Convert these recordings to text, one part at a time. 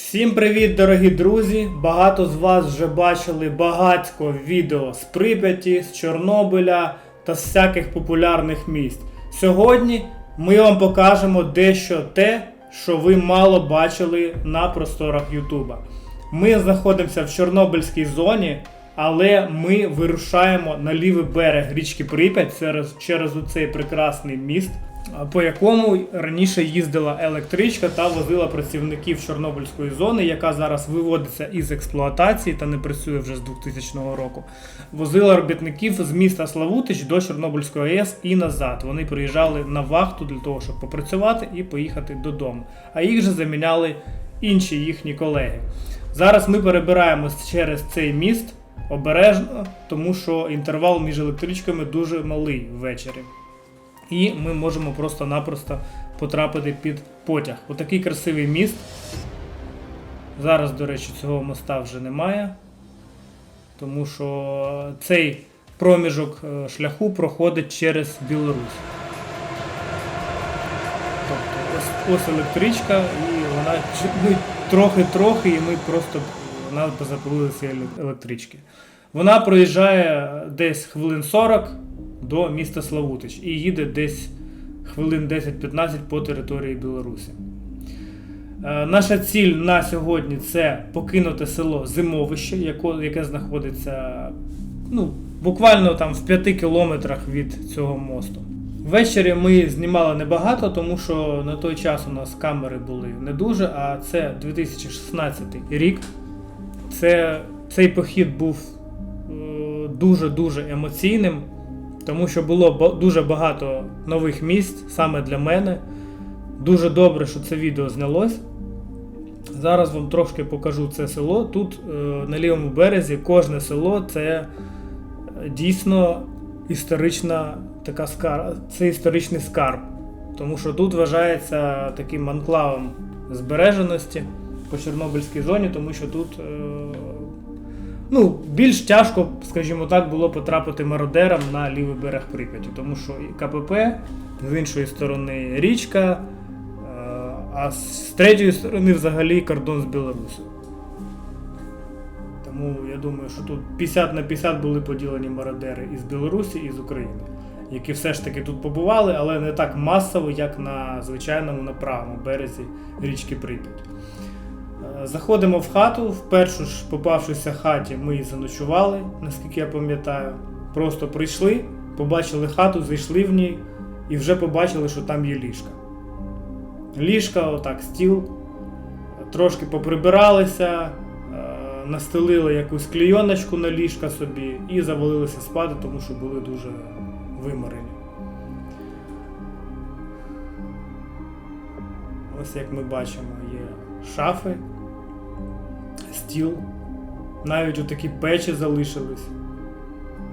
Всім привіт, дорогі друзі! Багато з вас вже бачили багатько відео з Прип'яті, з Чорнобиля та з всяких популярних місць. Сьогодні ми вам покажемо дещо те, що ви мало бачили на просторах Ютуба. Ми знаходимося в Чорнобильській зоні, але ми вирушаємо на лівий берег річки Прип'ять через, через оцей прекрасний міст, по якому раніше їздила електричка та возила працівників Чорнобильської зони, яка зараз виводиться із експлуатації та не працює вже з 2000 року. Возила робітників з міста Славутич до Чорнобильської АЕС і назад. Вони приїжджали на вахту для того, щоб попрацювати і поїхати додому. А їх же заміняли інші їхні колеги. Зараз ми перебираємось через цей міст обережно, тому що інтервал між електричками дуже малий ввечері. І ми можемо просто-напросто потрапити під потяг. Отакий красивий міст. Зараз, до речі, цього моста вже немає, тому що цей проміжок е, шляху проходить через Білорусь. Тобто ось, електричка, і вона ну, трохи-трохи, і ми просто вона запалилися електрички. Вона проїжджає десь хвилин 40 до міста Славутич і їде десь хвилин 10-15 по території Білорусі. Е, Наша ціль на сьогодні це покинути село Зимовище, яке знаходиться ну, буквально там в 5 кілометрах від цього мосту. Ввечері ми знімали небагато, тому що на той час у нас камери були не дуже, а це 2016 рік. Це, цей похід був е, дуже-дуже емоційним, тому що було дуже багато нових місць саме для мене. Дуже добре, що це відео знялось. Зараз вам трошки покажу це село. Тут е, на лівому березі кожне село це е, дійсно історична така скар... це історичний скарб. Тому що тут вважається таким анклавом збереженості по Чорнобильській зоні, тому що тут е, ну, більш тяжко, скажімо так, було потрапити мародерам на лівий берег Прип'яті, тому що і КПП, з іншої сторони річка, е, а з третьої сторони взагалі кордон з Білорусі. Тому я думаю, що тут 50 на 50 були поділені мародери із Білорусі і з України, які все ж таки тут побували, але не так масово, як на звичайному на правому березі річки Прип'ять. Заходимо в хату. В першу ж попавшися хаті ми і заночували, наскільки я пам'ятаю. Просто прийшли, побачили хату, зайшли в ній і вже побачили, що там є ліжка. Ліжка, отак, стіл. Трошки поприбиралися, е, настелили якусь клійоночку на ліжка собі і завалилися спати, тому що були дуже виморені. Ось як ми бачимо, є шафи, стіл. Навіть отакі печі залишились.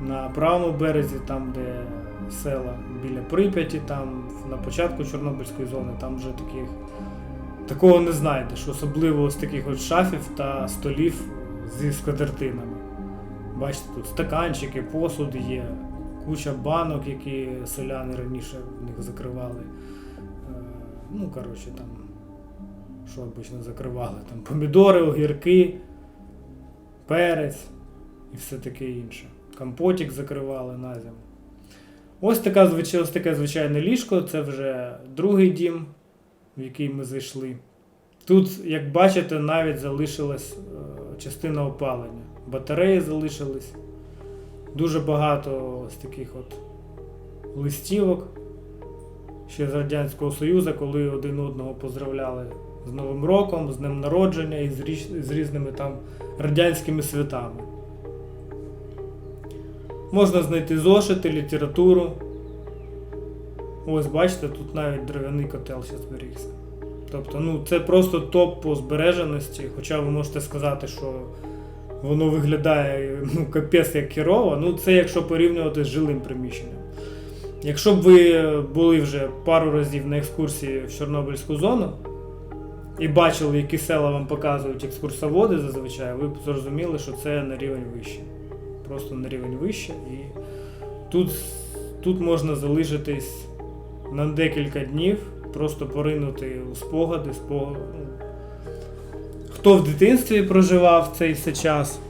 На правому березі, там, де села біля Прип'яті, там на початку Чорнобильської зони, там вже таких. Такого не знайдеш, особливо з таких от шафів та столів зі скатертинами. Бачите, тут стаканчики, посуд є, куча банок, які селяни раніше в них закривали. Е, Ну, коротше, там, що обично закривали? Там помідори, огірки, перець і все таке інше. Компотик закривали на зиму. Ось, така, ось таке звичайне ліжко, це вже другий дім, в який ми зайшли. Тут, як бачите, навіть залишилась е, частина опалення. Батареї залишились. Дуже багато ось таких от листівок ще з Радянського Союзу, коли один одного поздравляли з Новим роком, з Днем Народження і з, річ- з різними там радянськими святами. Можна знайти зошити, літературу. Ось бачите, тут навіть дерев'яний котел ще зберігся. Тобто, ну це просто топ по збереженості, хоча ви можете сказати, що воно виглядає ну, капець як керово, ну це якщо порівнювати з жилим приміщенням. Якщо б ви були вже пару разів на екскурсії в Чорнобильську зону і бачили, які села вам показують екскурсоводи зазвичай, ви б зрозуміли, що це на рівень вище. Просто на рівень вище. І тут, тут можна залишитись на декілька днів, просто поринути у спогади, спогади. хто в дитинстві проживав цей все час,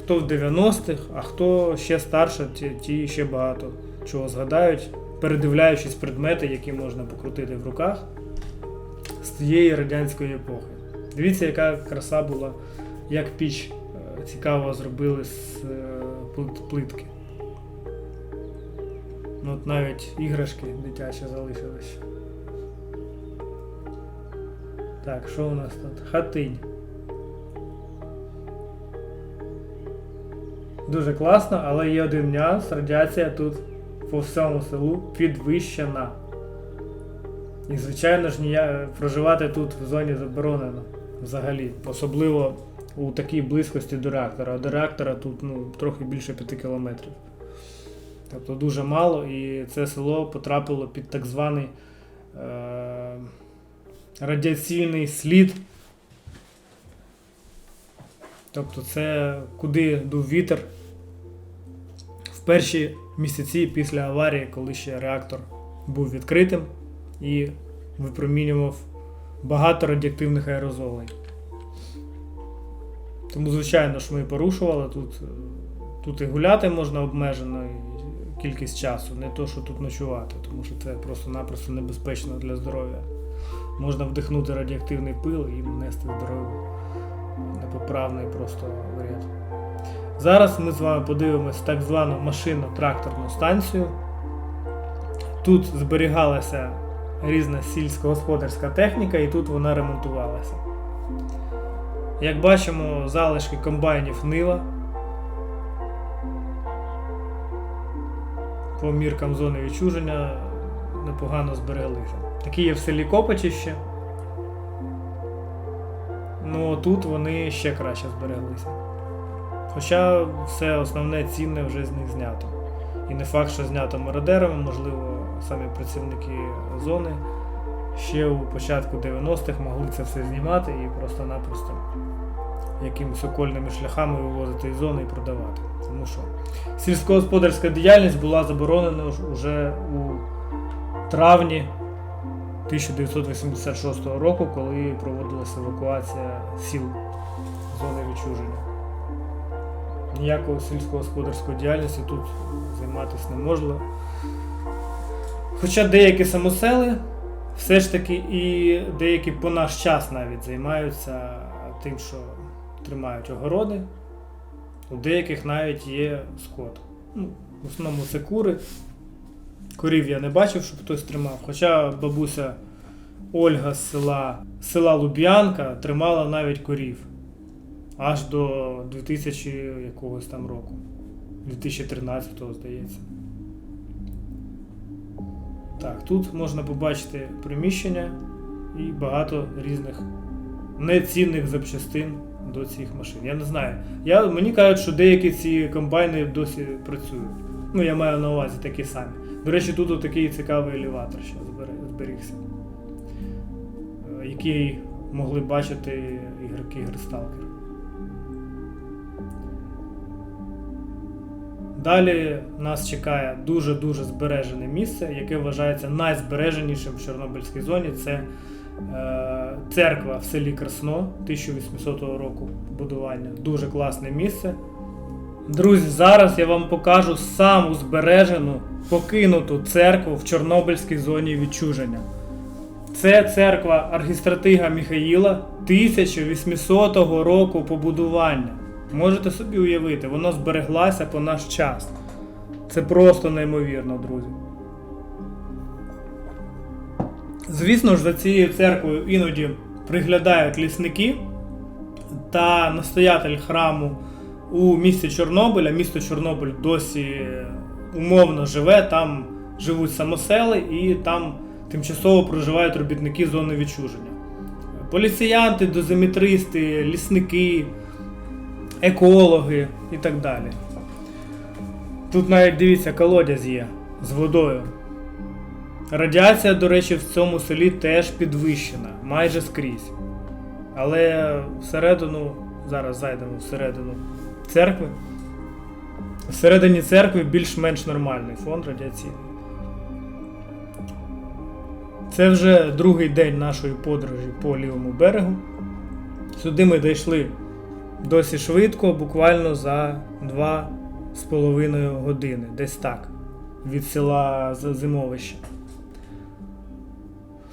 хто в 90-х, а хто ще старше, ті, ті ще багато чого згадають, передивляючись предмети, які можна покрутити в руках тієї радянської епохи. Дивіться, яка краса була, як піч е, цікаво зробили з е, плитки. Ну, от навіть іграшки дитячі залишились. Так, що у нас тут? Хатинь. Дуже класно, але є один нюанс. Радіація тут по всьому селу підвищена. І, звичайно ж, нія... проживати тут в зоні заборонено взагалі. Особливо у такій близькості до реактора. А до реактора тут ну, трохи більше 5 кілометрів. Тобто дуже мало, і це село потрапило під так званий е- радіаційний слід. Тобто це куди дув вітер в перші місяці після аварії, коли ще реактор був відкритим і випромінював багато радіоактивних аерозолей. Тому, звичайно ж, ми порушували тут. е, Тут і гуляти можна обмежено кількість часу, не то, що тут ночувати, тому що це просто-напросто небезпечно для здоров'я. Можна вдихнути радіоактивний пил і нанести здоров'ю непоправний просто вред. Зараз ми з вами подивимось так звану машинно-тракторну станцію. Тут зберігалася різна сільськогосподарська техніка, і тут вона ремонтувалася. Як бачимо, залишки комбайнів Нива. По міркам зони відчуження непогано збереглися. Такі є в селі Копачище. Ну тут вони ще краще збереглися. Хоча все основне цінне вже з них знято. І не факт, що знято мародерами, можливо, самі працівники зони ще у початку 90-х могли це все знімати і просто-напросто якимись окольними шляхами вивозити із зони і продавати. Тому що сільськогосподарська діяльність була заборонена уже у травні 1986 року, коли проводилася евакуація сіл зони відчуження. Ніякого сільськогосподарської діяльності тут займатися не можна. Хоча деякі самосели все ж таки і деякі по наш час навіть займаються тим, що тримають огороди. У деяких навіть є скот. Ну, в основному це кури. Корів я не бачив, щоб хтось тримав. Хоча бабуся Ольга з села, села Луб'янка тримала навіть корів. Аж до 2000 якогось там року. 2013-го, здається. Так, тут можна побачити приміщення і багато різних нецінних запчастин до цих машин. Я не знаю. Я, мені кажуть, що деякі ці комбайни досі працюють. Ну, я маю на увазі такі самі. До речі, тут такий цікавий елеватор ще зберігся, е, який могли бачити ігроки Гристалкер. Далі нас чекає дуже-дуже збережене місце, яке вважається найзбереженішим в Чорнобильській зоні. Це е, церква в селі Красно 1800 року будування. Дуже класне місце. Друзі, зараз я вам покажу саму збережену покинуту церкву в Чорнобильській зоні відчуження. Це церква архістратига Міхаїла 1800 року побудування. Можете собі уявити, вона збереглася по наш час. Це просто неймовірно, друзі. Звісно ж, за цією церквою іноді приглядають лісники та настоятель храму у місті Чорнобиля. Місто Чорнобиль досі умовно живе, там живуть самосели і там тимчасово проживають робітники зони відчуження. Поліціянти, дозиметристи, лісники, екологи і так далі. Тут навіть дивіться, колодязь є з водою. Радіація, до речі, в цьому селі теж підвищена, майже скрізь. Але всередину, зараз зайдемо всередину церкви. Всередині церкви більш-менш нормальний фон радіаційний. Це вже другий день нашої подорожі по лівому берегу. Сюди ми дійшли досить швидко, буквально за 2,5 години, десь так, від села Зимовище.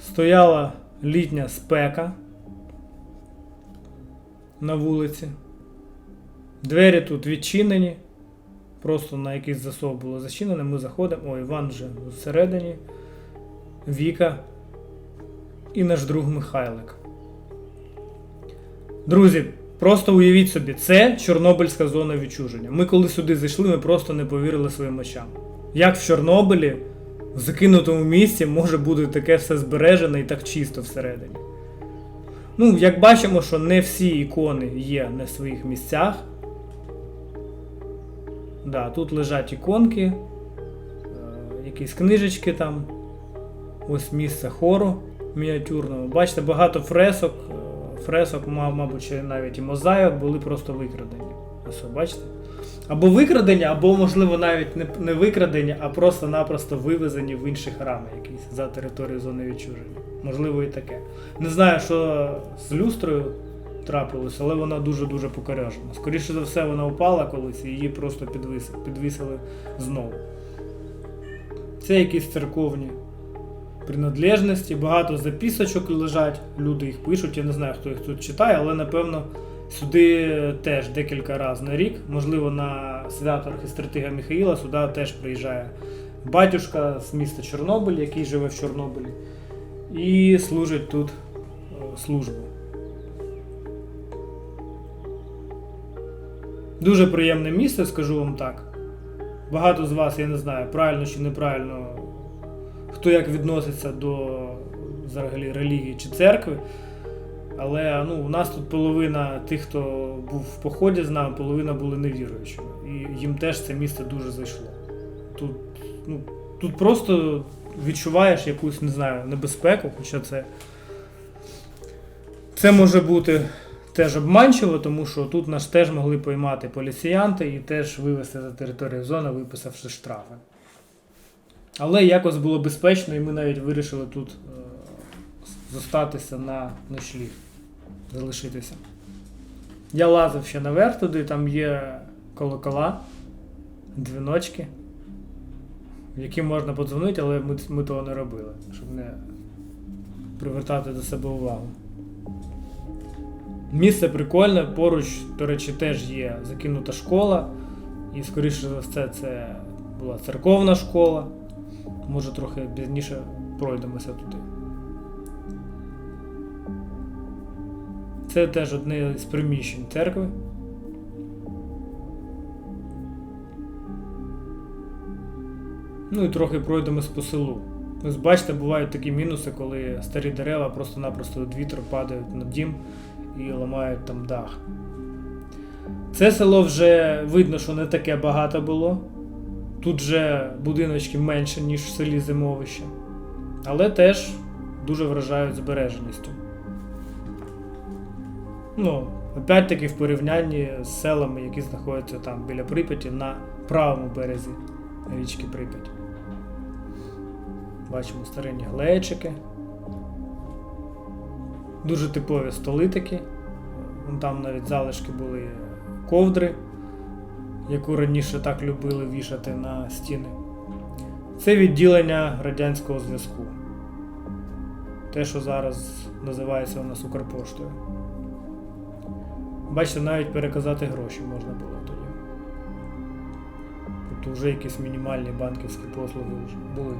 Стояла літня спека на вулиці. Двері тут відчинені. Просто на якийсь засов було зачинене. Ми заходимо. О, Іван вже всередині. Віка і наш друг Михайлик. Друзі, просто уявіть собі, це Чорнобильська зона відчуження. Ми коли сюди зайшли, ми просто не повірили своїм очам. Як в Чорнобилі, в закинутому місці може бути таке все збережене і так чисто всередині. Ну, як бачимо, що не всі ікони є на своїх місцях. Да, тут лежать іконки, е, якісь книжечки там. Ось місце хору мініатюрного. Бачите, багато фресок. Фресок, ма- мабуть, ще навіть і мозаїк були просто викрадені. Ось, бачите? Або викрадені, або, можливо, навіть не, не викрадені, а просто-напросто вивезені в інші храми якісь за територію зони відчуження. Можливо, і таке. Не знаю, що з люстрою трапилось, але вона дуже-дуже покорежена. Скоріше за все, вона упала колись і її просто підвисили, підвісили знову. Це якісь церковні принадлежності, багато записочок лежать, люди їх пишуть, я не знаю, хто їх тут читає, але напевно сюди теж декілька разів на рік, можливо, на свято архістратига Михаїла сюди теж приїжджає батюшка з міста Чорнобиль, який живе в Чорнобилі, і служить тут е, службу. Дуже приємне місце, скажу вам так. Багато з вас, я не знаю, правильно чи неправильно, хто як відноситься до взагалі релігії чи церкви. Але ну, у нас тут половина тих, хто був в поході з нами, половина були невіруючими. І їм теж це місце дуже зайшло. Тут, ну, тут просто відчуваєш якусь, не знаю, небезпеку, хоча це. Це може бути теж обманчиво, тому що тут нас теж могли поймати поліціянти і теж вивезти за територію зони, виписавши штрафи. Але якось було безпечно, і ми навіть вирішили тут е, зостатися на ночліг, залишитися. Я лазив ще наверх туди, там є колокола, дзвіночки, в які можна подзвонити, але ми, ми того не робили, щоб не привертати до себе увагу. Місце прикольне, поруч, до речі, теж є закинута школа, і, скоріше за все, це була церковна школа. Може, трохи пізніше пройдемося туди. Це теж одне з приміщень церкви. Ну і трохи пройдемось по селу. Ось бачите, бувають такі мінуси, коли старі дерева просто-напросто від вітру падають на дім і ламають там дах. Це село вже видно, що не таке багато було. Тут вже будиночки менше, ніж в селі Зимовище. Але теж дуже вражають збереженістю. Ну, опять-таки в порівнянні з селами, які знаходяться там біля Прип'яті на правому березі річки Прип'ять. Бачимо старинні глечики. Дуже типові столи. Там навіть залишки були ковдри, яку раніше так любили вішати на стіни. Це відділення радянського зв'язку. Те, що зараз називається у нас Укрпоштою. Бачите, навіть переказати гроші можна було тоді. Тобто вже якісь мінімальні банківські послуги вже були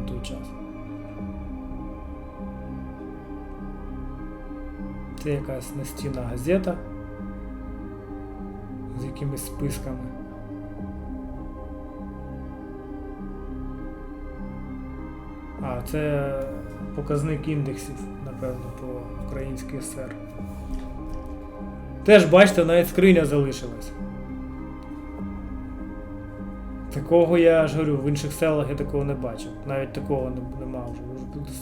на той час. Це якась настінна газета з якимись списками. А, це показник індексів, напевно, по українській СР. Теж, бачите, навіть скриня залишилась. Такого я ж говорю, в інших селах я такого не бачив. Навіть такого не- нема вже.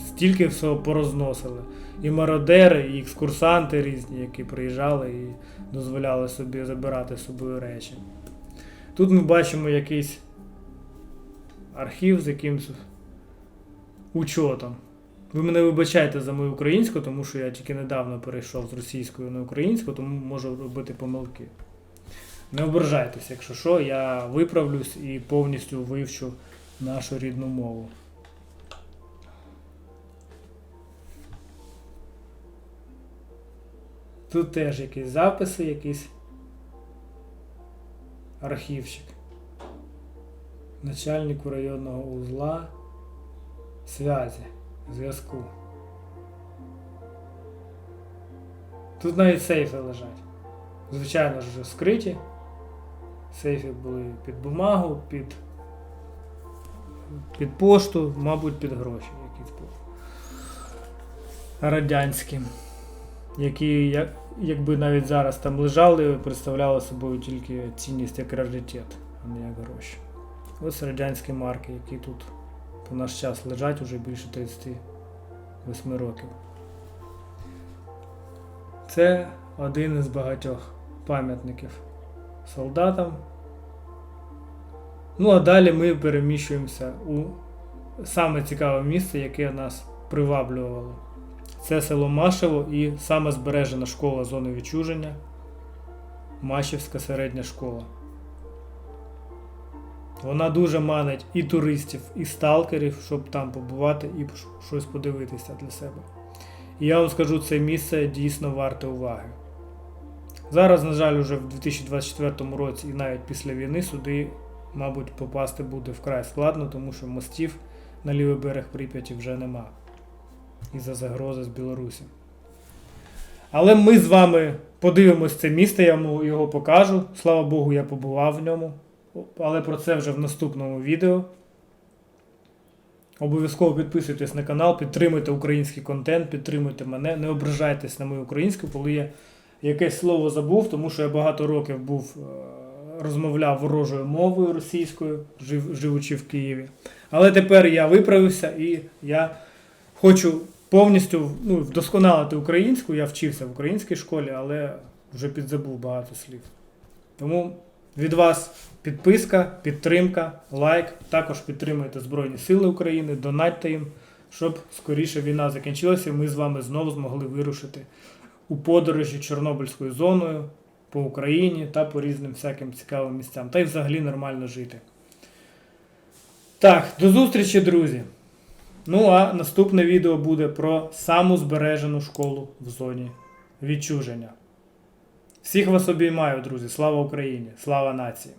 Стільки всього порозносили. І мародери, і екскурсанти різні, які приїжджали і дозволяли собі забирати з собою речі. Тут ми бачимо якийсь архів з якимось учотом. Ви мене вибачайте за мою українську, тому що я тільки недавно перейшов з російської на українську, тому можу робити помилки. Не ображайтесь, якщо що, я виправлюсь і повністю вивчу нашу рідну мову. Тут теж якісь записи, якийсь архівчик. Начальнику районного узла связі, зв'язку. Тут навіть сейфи лежать. Звичайно ж вже скриті. Сейфи були під бумагу, під, під пошту, мабуть, під гроші якісь були. Радянські. Які, як, якби навіть зараз там лежали, представляли собою тільки цінність як раритет, а не як гроші. Ось радянські марки, які тут по наш час лежать уже більше 38 років. Це один із багатьох пам'ятників солдатам. Ну а далі ми переміщуємося у саме цікаве місце, яке нас приваблювало. Це село Машево і саме збережена школа зони відчуження Машівська середня школа. Вона дуже манить і туристів, і сталкерів, щоб там побувати і щось подивитися для себе. І я вам скажу, це місце дійсно варте уваги. Зараз, на жаль, уже в 2024 році і навіть після війни сюди, мабуть, попасти буде вкрай складно, тому що мостів на лівий берег Прип'яті вже нема. Із-за загрози з Білорусі. Але ми з вами подивимось це місце, я його покажу. Слава Богу, я побував в ньому. Але про це вже в наступному відео. Обов'язково підписуйтесь на канал, підтримуйте український контент, підтримуйте мене, не ображайтесь на мою українську, коли я якесь слово забув, тому що я багато років був, е, розмовляв ворожою мовою російською, жив, живучи в Києві. Але тепер я виправився і я хочу повністю ну, вдосконалити українську. Я вчився в українській школі, але вже підзабув багато слів. Тому від вас підписка, підтримка, лайк. Також підтримуйте Збройні Сили України, донатьте їм, щоб скоріше війна закінчилася, і ми з вами знову змогли вирушити у подорожі Чорнобильською зоною по Україні та по різним всяким цікавим місцям. Та й взагалі нормально жити. Так, до зустрічі, друзі! Ну а наступне відео буде про саму збережену школу в зоні відчуження. Всіх вас обіймаю, друзі. Слава Україні! Слава нації!